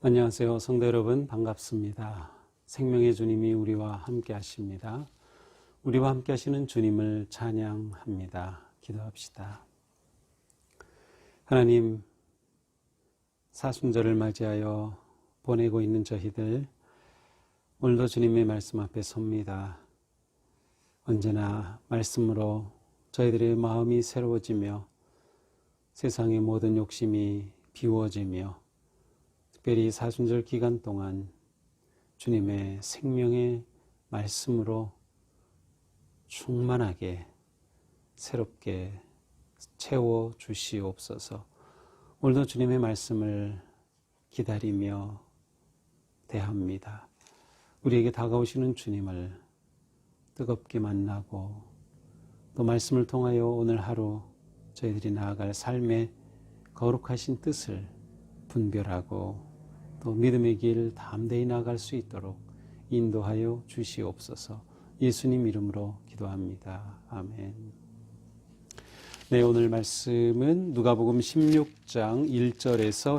안녕하세요. 성도 여러분, 반갑습니다. 생명의 주님이 우리와 함께 하십니다. 우리와 함께 하시는 주님을 찬양합니다. 기도합시다. 하나님, 사순절을 맞이하여 보내고 있는 저희들, 오늘도 주님의 말씀 앞에 섭니다. 언제나 말씀으로 저희들의 마음이 새로워지며 세상의 모든 욕심이 비워지며 특별히 사순절 기간 동안 주님의 생명의 말씀으로 충만하게 새롭게 채워 주시옵소서. 오늘도 주님의 말씀을 기다리며 대합니다. 우리에게 다가오시는 주님을 뜨겁게 만나고 또 말씀을 통하여 오늘 하루 저희들이 나아갈 삶의 거룩하신 뜻을 분별하고 또 믿음의 길 담대히 나갈 수 있도록 인도하여 주시옵소서. 예수님 이름으로 기도합니다. 아멘. 네, 오늘 말씀은 누가복음 16장 1절에서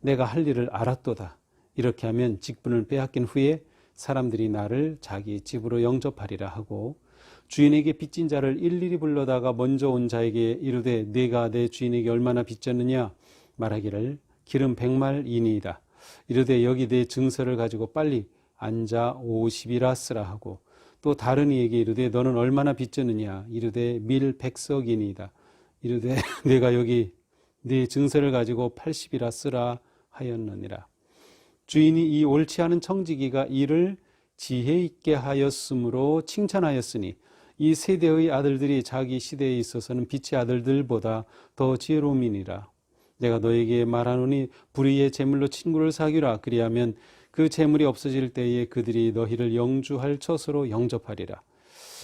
내가 할 일을 알았도다. 이렇게 하면 직분을 빼앗긴 후에 사람들이 나를 자기 집으로 영접하리라 하고 주인에게 빚진 자를 일일이 불러다가 먼저 온 자에게 이르되 내가 내 주인에게 얼마나 빚졌느냐 말하기를 기름 백말이니이다. 이르되 여기 내 증서를 가지고 빨리 앉아 오십이라 쓰라 하고 또 다른 이에게 이르되 너는 얼마나 빚졌느냐 이르되 밀 백석이니이다. 이르되 내가 여기 네 증서를 가지고 팔십이라 쓰라 하였느니라. 주인이 이 옳지 않은 청지기가 이를 지혜 있게 하였으므로 칭찬하였으니 이 세대의 아들들이 자기 시대에 있어서는 빛의 아들들보다 더 지혜로움이니라. 내가 너에게 말하노니 불의의 재물로 친구를 사귀라. 그리하면 그 재물이 없어질 때에 그들이 너희를 영주할 처소로 영접하리라.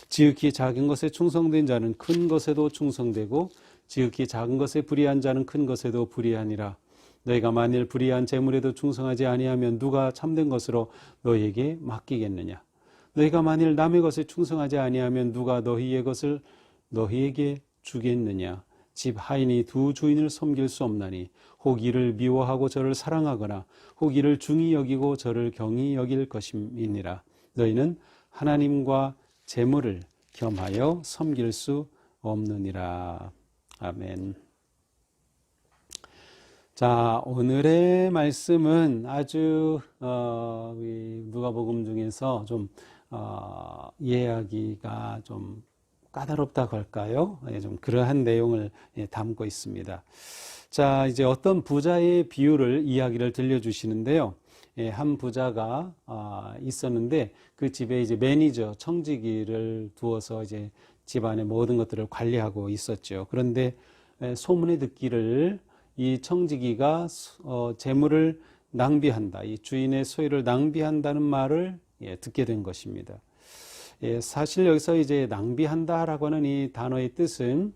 지극히 작은 것에 충성된 자는 큰 것에도 충성되고 지극히 작은 것에 불의한 자는 큰 것에도 불의하니라. 너희가 만일 불의한 재물에도 충성하지 아니하면 누가 참된 것으로 너희에게 맡기겠느냐? 너희가 만일 남의 것에 충성하지 아니하면 누가 너희의 것을 너희에게 주겠느냐? 집 하인이 두 주인을 섬길 수 없나니 혹 이를 미워하고 저를 사랑하거나 혹 이를 중히 여기고 저를 경히 여길 것임이니라. 너희는 하나님과 재물을 겸하여 섬길 수 없느니라. 아멘. 자, 오늘의 말씀은 아주 어, 누가복음 중에서 좀 어, 이해하기가 좀 까다롭다고 할까요? 예, 좀 그러한 내용을 예, 담고 있습니다. 자, 이제 어떤 부자의 비유를 이야기를 들려주시는데요. 예, 한 부자가 아, 있었는데 그 집에 이제 매니저, 청지기를 두어서 이제 집안의 모든 것들을 관리하고 있었죠. 그런데 예, 소문에 듣기를 이 청지기가 어, 재물을 낭비한다. 이 주인의 소유를 낭비한다는 말을 예, 듣게 된 것입니다. 예, 사실 여기서 이제 낭비한다라고 하는 이 단어의 뜻은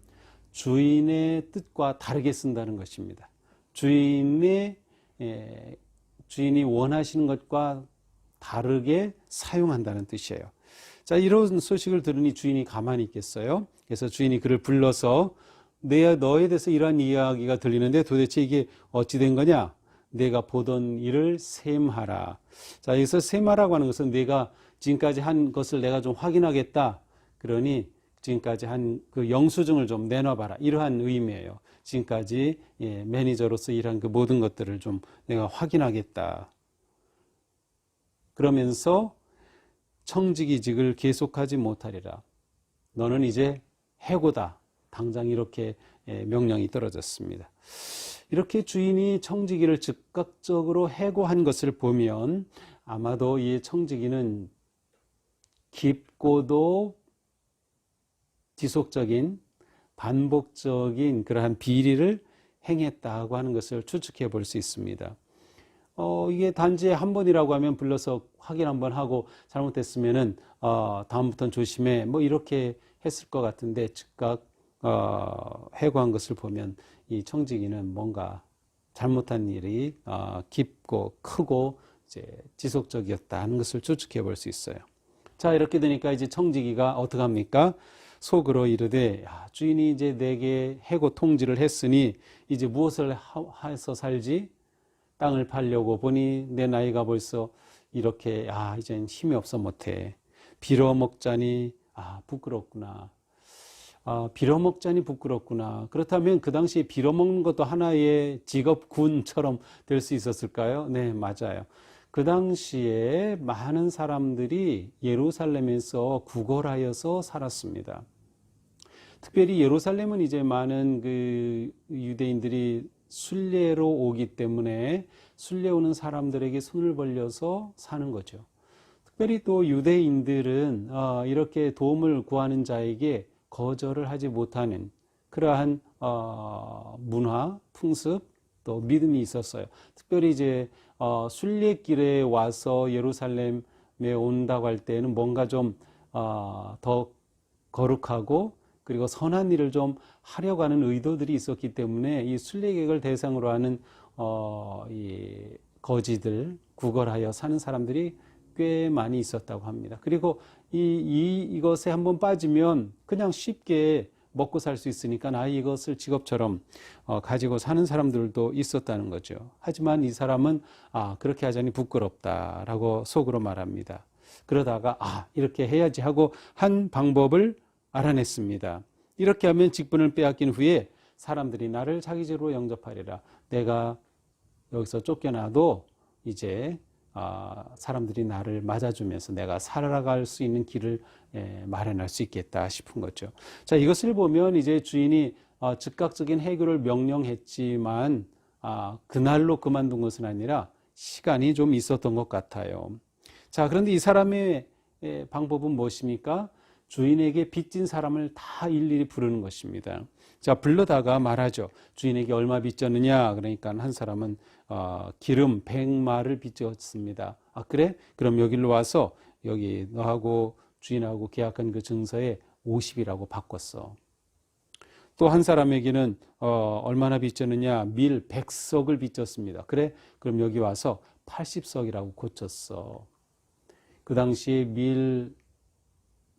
주인의 뜻과 다르게 쓴다는 것입니다. 주인의 예, 주인이 원하시는 것과 다르게 사용한다는 뜻이에요. 자, 이런 소식을 들으니 주인이 가만히 있겠어요? 그래서 주인이 그를 불러서 내 너에 대해서 이러한 이야기가 들리는데 도대체 이게 어찌 된 거냐? 내가 보던 일을 셈하라. 자, 여기서 셈하라고 하는 것은 내가 지금까지 한 것을 내가 좀 확인하겠다. 그러니 지금까지 한 그 영수증을 좀 내놔봐라. 이러한 의미예요. 지금까지 예, 매니저로서 일한 그 모든 것들을 좀 내가 확인하겠다. 그러면서 청지기직을 계속하지 못하리라. 너는 이제 해고다. 당장 이렇게 예, 명령이 떨어졌습니다. 이렇게 주인이 청지기를 즉각적으로 해고한 것을 보면 아마도 이 청지기는 깊고도 지속적인 반복적인 그러한 비리를 행했다고 하는 것을 추측해 볼 수 있습니다. 어, 이게 단지 한 번이라고 하면 불러서 확인 한번 하고 잘못됐으면은 어, 다음부터는 조심해 뭐 이렇게 했을 것 같은데 즉각 어, 해고한 것을 보면 이 청지기는 뭔가 잘못한 일이 어, 깊고 크고 이제 지속적이었다 하는 것을 추측해 볼 수 있어요. 자 이렇게 되니까 이제 청지기가 어떻게 합니까? 속으로 이르되 야, 주인이 이제 내게 해고 통지를 했으니 이제 무엇을 하- 해서 살지? 땅을 팔려고 보니 내 나이가 벌써 이렇게 아 이젠 힘이 없어 못해 빌어 먹자니 아 부끄럽구나 아 빌어먹자니 부끄럽구나 그렇다면 그 당시에 빌어먹는 것도 하나의 직업군처럼 될 수 있었을까요? 네 맞아요 그 당시에 많은 사람들이 예루살렘에서 구걸하여서 살았습니다 특별히 예루살렘은 이제 많은 그 유대인들이 순례로 오기 때문에 순례 오는 사람들에게 손을 벌려서 사는 거죠. 특별히 또 유대인들은 어, 이렇게 도움을 구하는 자에게 거절을 하지 못하는 그러한 어, 문화, 풍습, 또 믿음이 있었어요. 특별히 이제 어, 순례길에 와서 예루살렘에 온다고 할 때는 뭔가 좀 어, 더 거룩하고 그리고 선한 일을 좀 하려고 하는 의도들이 있었기 때문에 이 순례객을 대상으로 하는 어, 이 거지들 구걸하여 사는 사람들이 꽤 많이 있었다고 합니다. 그리고 이, 이 이것에 한번 빠지면 그냥 쉽게 먹고 살 수 있으니까 나 이것을 직업처럼 어, 가지고 사는 사람들도 있었다는 거죠. 하지만 이 사람은 아 그렇게 하자니 부끄럽다라고 속으로 말합니다. 그러다가 아 이렇게 해야지 하고 한 방법을 알아냈습니다. 이렇게 하면 직분을 빼앗긴 후에 사람들이 나를 자기적으로 영접하리라. 내가 여기서 쫓겨나도 이제 아, 사람들이 나를 맞아주면서 내가 살아갈 수 있는 길을 예, 마련할 수 있겠다 싶은 거죠. 자, 이것을 보면 이제 주인이 어, 즉각적인 해결을 명령했지만 아, 그날로 그만둔 것은 아니라 시간이 좀 있었던 것 같아요. 자, 그런데 이 사람의 예, 방법은 무엇입니까? 주인에게 빚진 사람을 다 일일이 부르는 것입니다. 자, 불러다가 말하죠. 주인에게 얼마 빚졌느냐? 그러니까 한 사람은 어, 기름 100마를 빚졌습니다. 아, 그래? 그럼 여기로 와서 여기 너하고 주인하고 계약한 그 증서에 50이라고 바꿨어. 또 한 사람에게는 어, 얼마나 빚졌느냐? 밀 100석을 빚졌습니다. 그래? 그럼 여기 와서 80석이라고 고쳤어. 그 당시에 밀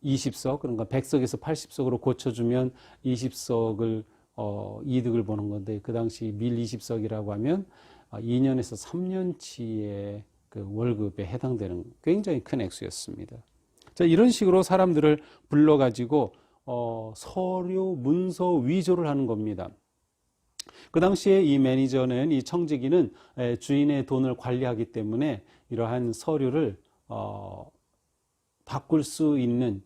20석, 그러니까 100석에서 80석으로 고쳐주면 20석을 어, 이득을 보는 건데 그 당시 밀 20석이라고 하면 2년에서 3년치의 그 월급에 해당되는 굉장히 큰 액수였습니다. 자, 이런 식으로 사람들을 불러가지고 어, 서류, 문서 위조를 하는 겁니다. 그 당시에 이 매니저는 이 청지기는 에, 주인의 돈을 관리하기 때문에 이러한 서류를 어, 바꿀 수 있는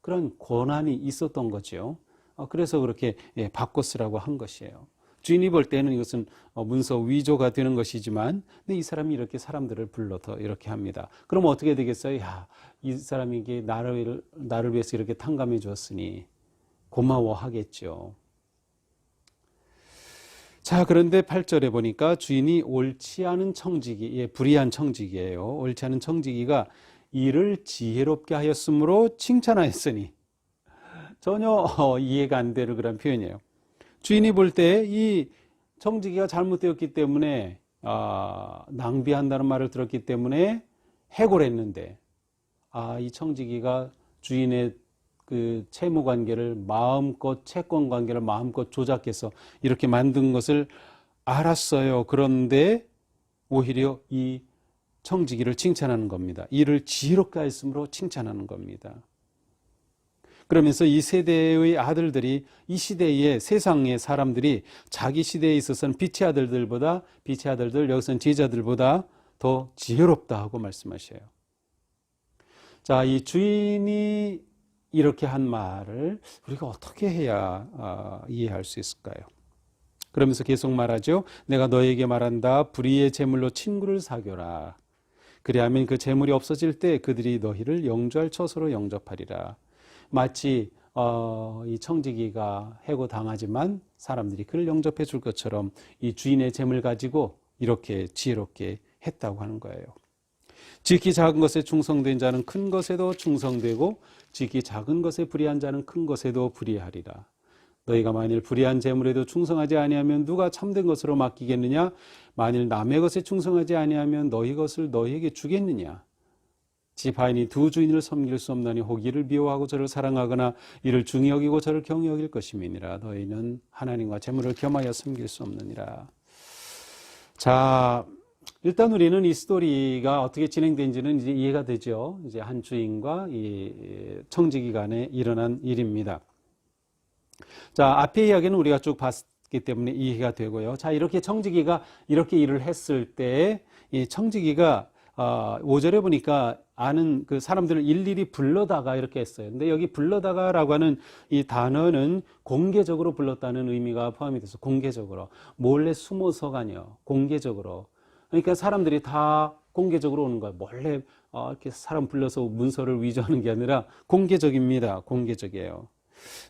그런 권한이 있었던 거죠. 어, 그래서 그렇게 예, 바꿔 쓰라고 한 것이에요. 주인이 볼 때는 이것은 어, 문서 위조가 되는 것이지만, 근데 이 사람이 이렇게 사람들을 불러서 이렇게 합니다. 그럼 어떻게 되겠어요? 야, 이 사람이 게 나를 나를 위해서 이렇게 탕감해 주었으니 고마워하겠죠. 자, 그런데 8절에 보니까 주인이 옳지 않은 청지기, 예, 불의한 청지기예요. 옳지 않은 청지기가 이를 지혜롭게 하였으므로 칭찬하였으니 전혀 어, 이해가 안 되는 그런 표현이에요. 주인이 볼 때 이 청지기가 잘못되었기 때문에 아, 낭비한다는 말을 들었기 때문에 해고를 했는데 아, 이 청지기가 주인의 그 채무 관계를 마음껏 채권 관계를 마음껏 조작해서 이렇게 만든 것을 알았어요. 그런데 오히려 이 청지기를 칭찬하는 겁니다. 이를 지혜롭게 했으므로 칭찬하는 겁니다. 그러면서 이 세대의 아들들이 이 시대의 세상의 사람들이 자기 시대에 있어서는 빛의 아들들보다 빛의 아들들 여기서는 제자들보다 더 지혜롭다 하고 말씀하셔요. 자, 이 주인이 이렇게 한 말을 우리가 어떻게 해야 어, 이해할 수 있을까요? 그러면서 계속 말하죠. 내가 너에게 말한다. 불의의 재물로 친구를 사겨라. 그리하면 그 재물이 없어질 때 그들이 너희를 영주할 처소로 영접하리라. 마치 어, 이 청지기가 해고 당하지만 사람들이 그를 영접해 줄 것처럼 이 주인의 재물 가지고 이렇게 지혜롭게 했다고 하는 거예요. 지키 작은 것에 충성된 자는 큰 것에도 충성되고 지키 작은 것에 불의한 자는 큰 것에도 불의하리라. 너희가 만일 불의한 재물에도 충성하지 아니하면 누가 참된 것으로 맡기겠느냐? 만일 남의 것에 충성하지 아니하면 너희 것을 너희에게 주겠느냐? 지파인이 두 주인을 섬길 수 없나니 혹 이를 미워하고 저를 사랑하거나 이를 중히 여기고 저를 경히 여길 것임이니라. 너희는 하나님과 재물을 겸하여 섬길 수 없느니라. 자, 일단 우리는 이 스토리가 어떻게 진행된지는 이제 이해가 되죠. 이제 한 주인과 이 청지 기 간에 일어난 일입니다. 자, 앞의 이야기는 우리가 쭉 봤기 때문에 이해가 되고요. 자, 이렇게 청지기가 이렇게 일을 했을 때 이 청지기가 어, 5절에 보니까 아는 그 사람들을 일일이 불러다가 이렇게 했어요. 근데 여기 불러다가라고 하는 이 단어는 공개적으로 불렀다는 의미가 포함이 돼서 공개적으로 몰래 숨어서가 아니요. 공개적으로. 그러니까 사람들이 다 공개적으로 오는 거예요. 몰래 어, 이렇게 사람 불러서 문서를 위조하는 게 아니라 공개적입니다. 공개적이에요.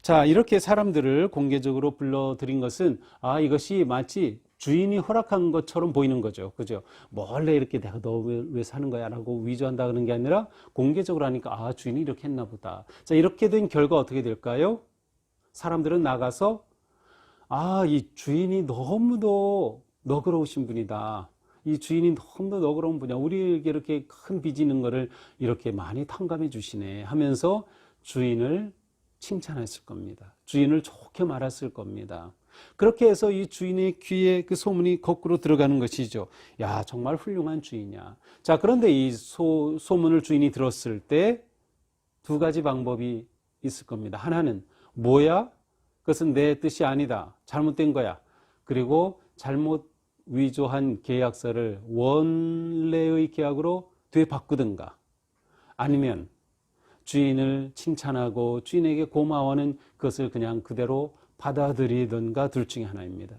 자, 이렇게 사람들을 공개적으로 불러들인 것은 아, 이것이 마치 주인이 허락한 것처럼 보이는 거죠. 그죠? 몰래 이렇게 내가 너왜 사는 거야? 라고 위조한다 그런 게 아니라 공개적으로 하니까 아, 주인이 이렇게 했나 보다. 자, 이렇게 된 결과 어떻게 될까요? 사람들은 나가서 아, 이 주인이 너무도 너그러우신 분이다. 이 주인이 너무도 너그러운 분이야. 우리에게 이렇게 큰 빚이 있는 거를 이렇게 많이 탕감해 주시네 하면서 주인을 칭찬했을 겁니다. 주인을 좋게 말했을 겁니다. 그렇게 해서 이 주인의 귀에 그 소문이 거꾸로 들어가는 것이죠. 야, 정말 훌륭한 주인이야. 자, 그런데 이 소, 소문을 주인이 들었을 때 두 가지 방법이 있을 겁니다. 하나는 뭐야? 그것은 내 뜻이 아니다. 잘못된 거야. 그리고 잘못 위조한 계약서를 원래의 계약으로 되바꾸든가 아니면 주인을 칭찬하고 주인에게 고마워하는 것을 그냥 그대로 받아들이든가 둘 중에 하나입니다.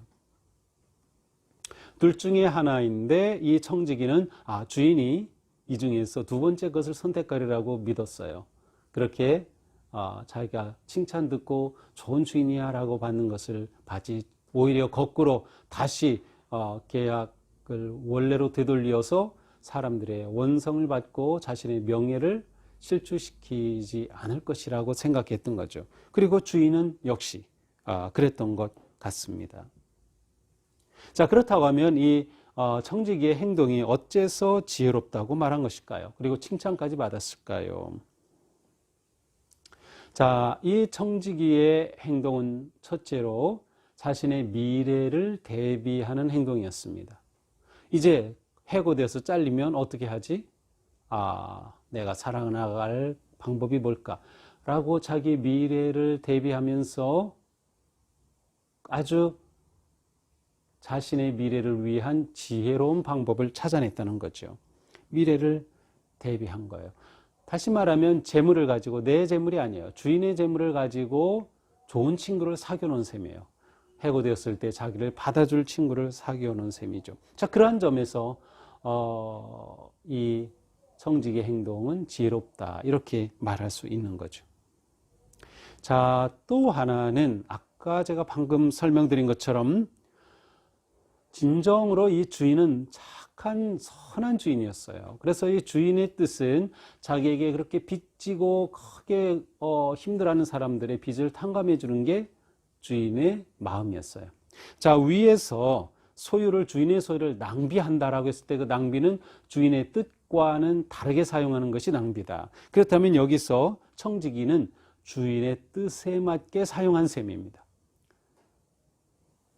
둘 중에 하나인데 이 청지기는 아 주인이 이 중에서 두 번째 것을 선택하리라고 믿었어요. 그렇게 어, 자기가 칭찬 듣고 좋은 주인이야라고 받는 것을 받지 오히려 거꾸로 다시 어, 계약을 원래로 되돌려서 사람들의 원성을 받고 자신의 명예를 실추시키지 않을 것이라고 생각했던 거죠. 그리고 주인은 역시 아, 그랬던 것 같습니다. 자 그렇다고 하면 이 어, 청지기의 행동이 어째서 지혜롭다고 말한 것일까요? 그리고 칭찬까지 받았을까요? 자, 이 청지기의 행동은 첫째로 자신의 미래를 대비하는 행동이었습니다. 이제 해고돼서 잘리면 어떻게 하지? 아, 내가 살아나갈 방법이 뭘까? 라고 자기 미래를 대비하면서 아주 자신의 미래를 위한 지혜로운 방법을 찾아냈다는 거죠. 미래를 대비한 거예요. 다시 말하면 재물을 가지고 내 재물이 아니에요. 주인의 재물을 가지고 좋은 친구를 사귀어 놓은 셈이에요. 해고되었을 때 자기를 받아줄 친구를 사귀어 놓은 셈이죠. 자, 그러한 점에서 어, 이 성직의 행동은 지혜롭다. 이렇게 말할 수 있는 거죠. 자, 또 하나는 아까 제가 방금 설명드린 것처럼 진정으로 이 주인은 착한 선한 주인이었어요. 그래서 이 주인의 뜻은 자기에게 그렇게 빚지고 크게 어, 힘들어하는 사람들의 빚을 탕감해 주는 게 주인의 마음이었어요. 자, 위에서 소유를 주인의 소유를 낭비한다라고 했을 때 그 낭비는 주인의 뜻과는 다르게 사용하는 것이 낭비다. 그렇다면 여기서 청지기는 주인의 뜻에 맞게 사용한 셈입니다.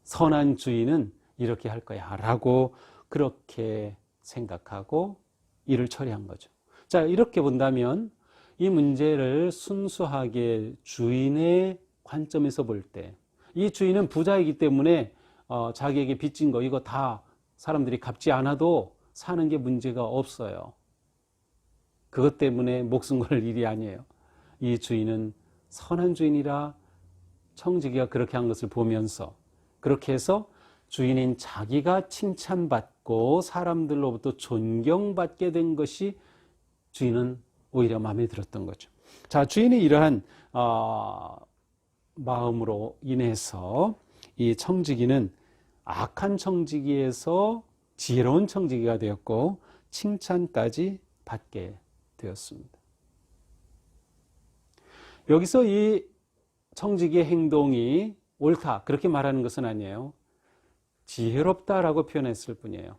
선한 주인은 이렇게 할 거야 라고 그렇게 생각하고 일을 처리한 거죠. 자, 이렇게 본다면 이 문제를 순수하게 주인의 관점에서 볼 때 이 주인은 부자이기 때문에 어, 자기에게 빚진 거 이거 다 사람들이 갚지 않아도 사는 게 문제가 없어요. 그것 때문에 목숨 걸 일이 아니에요. 이 주인은 선한 주인이라 청지기가 그렇게 한 것을 보면서 그렇게 해서 주인인 자기가 칭찬받고 사람들로부터 존경받게 된 것이 주인은 오히려 마음에 들었던 거죠. 자, 주인이 이러한 어, 마음으로 인해서 이 청지기는 악한 청지기에서 지혜로운 청지기가 되었고 칭찬까지 받게 되었습니다. 여기서 이 청지기의 행동이 옳다 그렇게 말하는 것은 아니에요. 지혜롭다라고 표현했을 뿐이에요.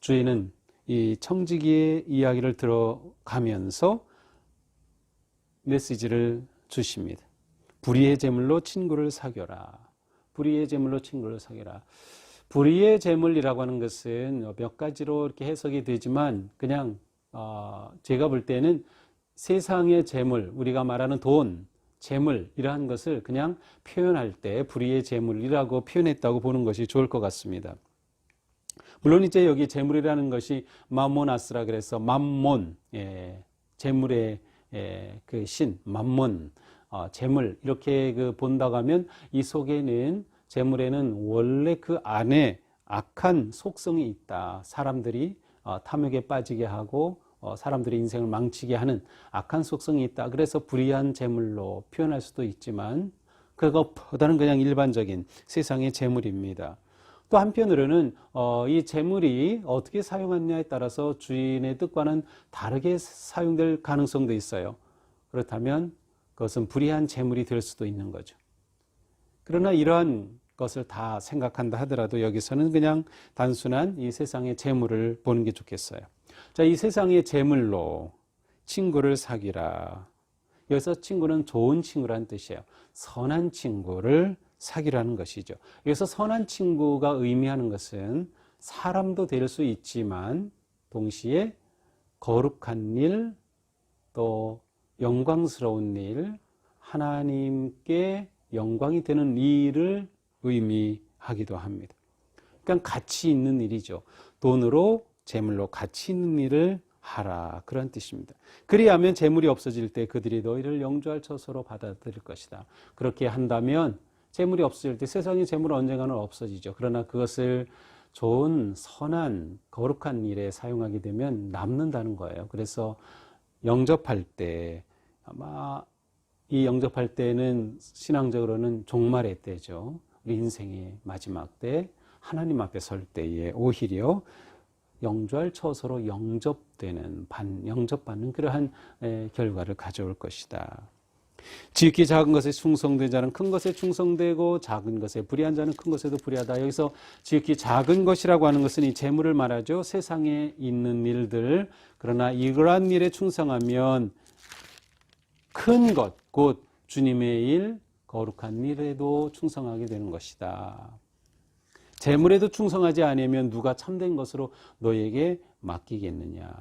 주인은 이 청지기의 이야기를 들어가면서 메시지를 주십니다. 불의의 제물로 친구를 사겨라. 불의의 제물로 친구를 사겨라. 불의의 제물이라고 하는 것은 몇 가지로 이렇게 해석이 되지만 그냥 어, 제가 볼 때는 세상의 재물, 우리가 말하는 돈, 재물 이러한 것을 그냥 표현할 때 불의의 재물이라고 표현했다고 보는 것이 좋을 것 같습니다. 물론 이제 여기 재물이라는 것이 맘모나스라 그래서 맘몬, 예, 재물의 예, 그 신, 맘몬, 어, 재물 이렇게 그 본다고 하면 이 속에는 재물에는 원래 그 안에 악한 속성이 있다. 사람들이 어, 탐욕에 빠지게 하고 어, 사람들의 인생을 망치게 하는 악한 속성이 있다. 그래서 불의한 재물로 표현할 수도 있지만 그것보다는 그냥 일반적인 세상의 재물입니다. 또 한편으로는 어, 이 재물이 어떻게 사용하느냐에 따라서 주인의 뜻과는 다르게 사용될 가능성도 있어요. 그렇다면 그것은 불의한 재물이 될 수도 있는 거죠. 그러나 이러한 것을 다 생각한다 하더라도 여기서는 그냥 단순한 이 세상의 재물을 보는 게 좋겠어요. 자, 이 세상의 재물로 친구를 사귀라. 여기서 친구는 좋은 친구라는 뜻이에요. 선한 친구를 사귀라는 것이죠. 여기서 선한 친구가 의미하는 것은 사람도 될 수 있지만 동시에 거룩한 일, 또 영광스러운 일, 하나님께 영광이 되는 일을 의미하기도 합니다. 그러니까 가치 있는 일이죠. 돈으로 재물로 가치 있는 일을 하라 그런 뜻입니다. 그리하면 재물이 없어질 때 그들이 너희를 영주할 처소로 받아들일 것이다. 그렇게 한다면 재물이 없어질 때 세상의 재물은 언젠가는 없어지죠. 그러나 그것을 좋은 선한 거룩한 일에 사용하게 되면 남는다는 거예요. 그래서 영접할 때 아마 이 영접할 때는 신앙적으로는 종말의 때죠. 우리 인생의 마지막 때 하나님 앞에 설 때에 오히려 영주할 처소로 영접되는 반 영접받는 그러한 결과를 가져올 것이다. 지극히 작은 것에 충성된 자는 큰 것에 충성되고 작은 것에 불의한 자는 큰 것에도 불의하다. 여기서 지극히 작은 것이라고 하는 것은 이 재물을 말하죠. 세상에 있는 일들. 그러나 이러한 일에 충성하면 큰 것, 곧 주님의 일, 거룩한 일에도 충성하게 되는 것이다. 재물에도 충성하지 않으면 누가 참된 것으로 너에게 맡기겠느냐?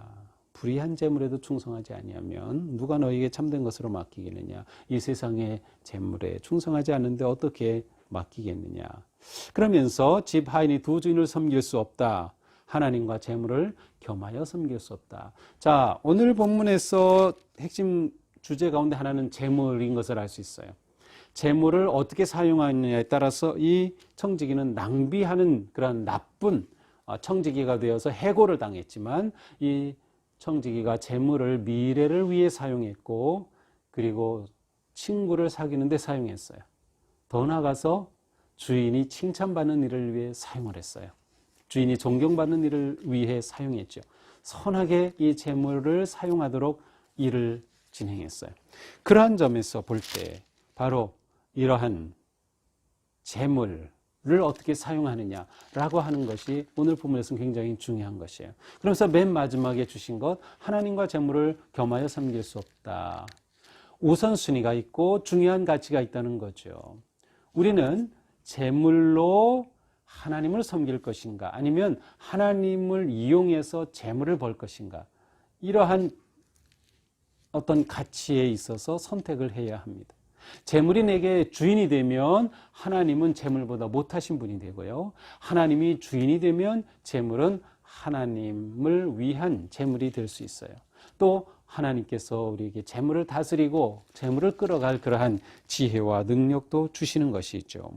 불의한 재물에도 충성하지 아니하면 누가 너에게 참된 것으로 맡기겠느냐? 이 세상의 재물에 충성하지 않는데 어떻게 맡기겠느냐? 그러면서 집 하인이 두 주인을 섬길 수 없다. 하나님과 재물을 겸하여 섬길 수 없다. 자, 오늘 본문에서 핵심 주제 가운데 하나는 재물인 것을 알 수 있어요. 재물을 어떻게 사용하느냐에 따라서 이 청지기는 낭비하는 그런 나쁜 어, 청지기가 되어서 해고를 당했지만 이 청지기가 재물을 미래를 위해 사용했고 그리고 친구를 사귀는데 사용했어요. 더 나아가서 주인이 칭찬받는 일을 위해 사용을 했어요. 주인이 존경받는 일을 위해 사용했죠. 선하게 이 재물을 사용하도록 일을 진행했어요. 그러한 점에서 볼 때 바로 이러한 재물을 어떻게 사용하느냐라고 하는 것이 오늘 본문에서는 굉장히 중요한 것이에요. 그래서 맨 마지막에 주신 것 하나님과 재물을 겸하여 섬길 수 없다. 우선순위가 있고 중요한 가치가 있다는 거죠. 우리는 재물로 하나님을 섬길 것인가 아니면 하나님을 이용해서 재물을 벌 것인가 이러한 어떤 가치에 있어서 선택을 해야 합니다. 재물이 내게 주인이 되면 하나님은 재물보다 못하신 분이 되고요. 하나님이 주인이 되면 재물은 하나님을 위한 재물이 될 수 있어요. 또 하나님께서 우리에게 재물을 다스리고 재물을 끌어갈 그러한 지혜와 능력도 주시는 것이죠.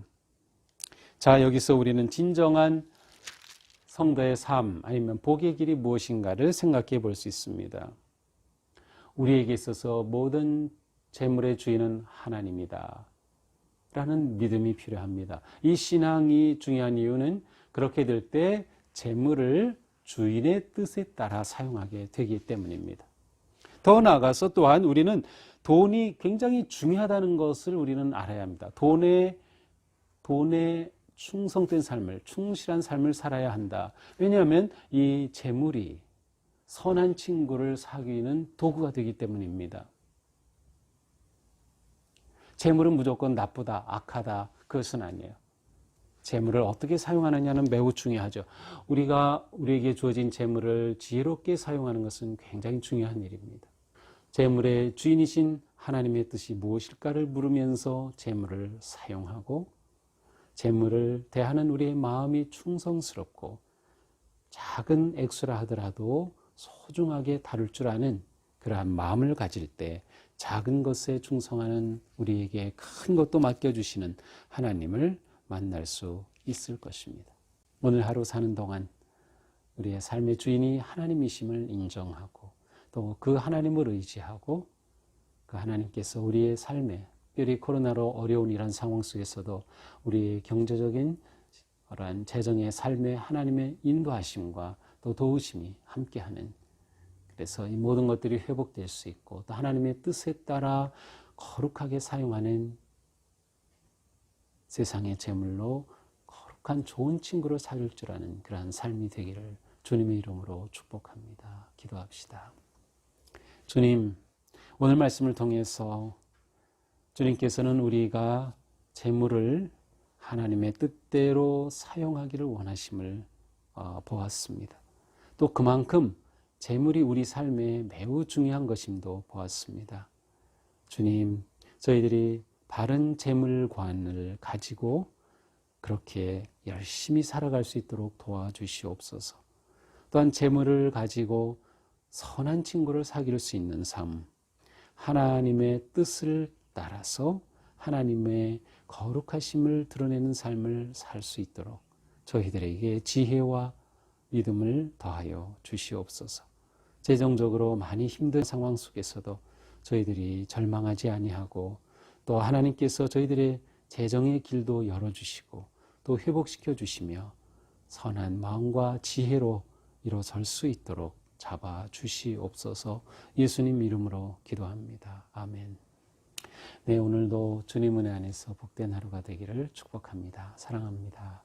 자, 여기서 우리는 진정한 성도의 삶 아니면 복의 길이 무엇인가를 생각해 볼 수 있습니다. 우리에게 있어서 모든 재물의 주인은 하나님이다. 라는 믿음이 필요합니다. 이 신앙이 중요한 이유는 그렇게 될 때 재물을 주인의 뜻에 따라 사용하게 되기 때문입니다. 더 나아가서 또한 우리는 돈이 굉장히 중요하다는 것을 우리는 알아야 합니다. 돈에, 돈에 충성된 삶을, 충실한 삶을 살아야 한다. 왜냐하면 이 재물이 선한 친구를 사귀는 도구가 되기 때문입니다. 재물은 무조건 나쁘다, 악하다, 그것은 아니에요. 재물을 어떻게 사용하느냐는 매우 중요하죠. 우리가 우리에게 주어진 재물을 지혜롭게 사용하는 것은 굉장히 중요한 일입니다. 재물의 주인이신 하나님의 뜻이 무엇일까를 물으면서 재물을 사용하고 재물을 대하는 우리의 마음이 충성스럽고 작은 액수라 하더라도 소중하게 다룰 줄 아는 그러한 마음을 가질 때 작은 것에 충성하는 우리에게 큰 것도 맡겨주시는 하나님을 만날 수 있을 것입니다. 오늘 하루 사는 동안 우리의 삶의 주인이 하나님이심을 인정하고 또 그 하나님을 의지하고 그 하나님께서 우리의 삶에 특별히 코로나로 어려운 이런 상황 속에서도 우리의 경제적인 그러한 재정의 삶에 하나님의 인도하심과 또 도우심이 함께하는 그래서 이 모든 것들이 회복될 수 있고 또 하나님의 뜻에 따라 거룩하게 사용하는 세상의 제물로 거룩한 좋은 친구를 사귈 줄 아는 그러한 삶이 되기를 주님의 이름으로 축복합니다. 기도합시다. 주님, 오늘 말씀을 통해서 주님께서는 우리가 재물을 하나님의 뜻대로 사용하기를 원하심을 어, 보았습니다. 또 그만큼 재물이 우리 삶에 매우 중요한 것임도 보았습니다. 주님, 저희들이 바른 재물관을 가지고 그렇게 열심히 살아갈 수 있도록 도와주시옵소서. 또한 재물을 가지고 선한 친구를 사귈 수 있는 삶, 하나님의 뜻을 따라서 하나님의 거룩하심을 드러내는 삶을 살 수 있도록 저희들에게 지혜와 믿음을 더하여 주시옵소서. 재정적으로 많이 힘든 상황 속에서도 저희들이 절망하지 아니하고 또 하나님께서 저희들의 재정의 길도 열어주시고 또 회복시켜 주시며 선한 마음과 지혜로 일어설 수 있도록 잡아 주시옵소서 예수님 이름으로 기도합니다. 아멘. 네, 오늘도 주님 은혜 안에서 복된 하루가 되기를 축복합니다. 사랑합니다.